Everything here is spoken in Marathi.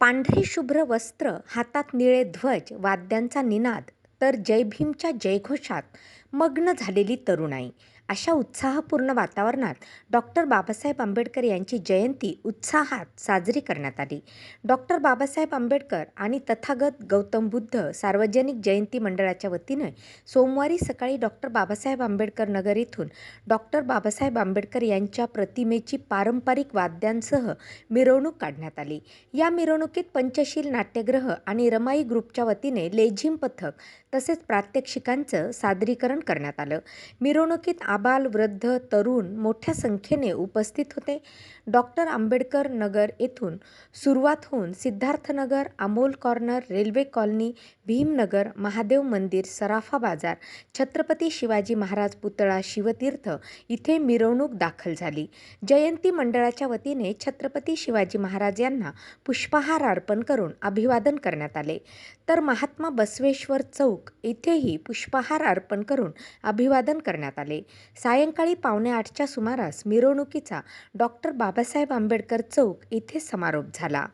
पांढरी शुभ्र वस्त्र हातात निळे ध्वज वाद्यांचा निनाद तर जय भीमच्या जयघोषात मग्न झालेली तरुणाई. अशा उत्साहपूर्ण वातावरणात डॉक्टर बाबासाहेब आंबेडकर यांची जयंती उत्साहात साजरी करण्यात आली. डॉक्टर बाबासाहेब आंबेडकर आणि तथागत गौतम बुद्ध सार्वजनिक जयंती मंडळाच्या वतीने सोमवारी सकाळी डॉक्टर बाबासाहेब आंबेडकर नगर येथून डॉक्टर बाबासाहेब आंबेडकर यांच्या प्रतिमेची पारंपरिक वाद्यांसह मिरवणूक काढण्यात आली. या मिरवणुकीत पंचशील नाट्यग्रह आणि रमाई ग्रुपच्या वतीने लेझिम पथक तसेच प्रात्यक्षिकांचं सादरीकरण करण्यात आलं. मिरवणुकीत आबाल वृद्ध तरुण मोठ्या संख्येने उपस्थित होते. डॉक्टर आंबेडकर नगर येथून सुरुवात होऊन Siddharthnagar Amol corner railway colony Bhimnagar Mahadev मंदिर सराफा बाजार छत्रपती शिवाजी महाराज पुतळा शिवतीर्थ इथे मिरवणूक दाखल झाली. जयंती मंडळाच्या वतीने छत्रपती शिवाजी महाराज यांना पुष्पहार अर्पण करून अभिवादन करण्यात आले. तर महात्मा बसवेश्वर चौक येथेही पुष्पहार अर्पण करून अभिवादन करण्यात आले. सायंकाळी पावणे आठच्या सुमारास मिरवणुकीचा डॉक्टर बाबासाहेब आंबेडकर चौक येथे समारोप झाला.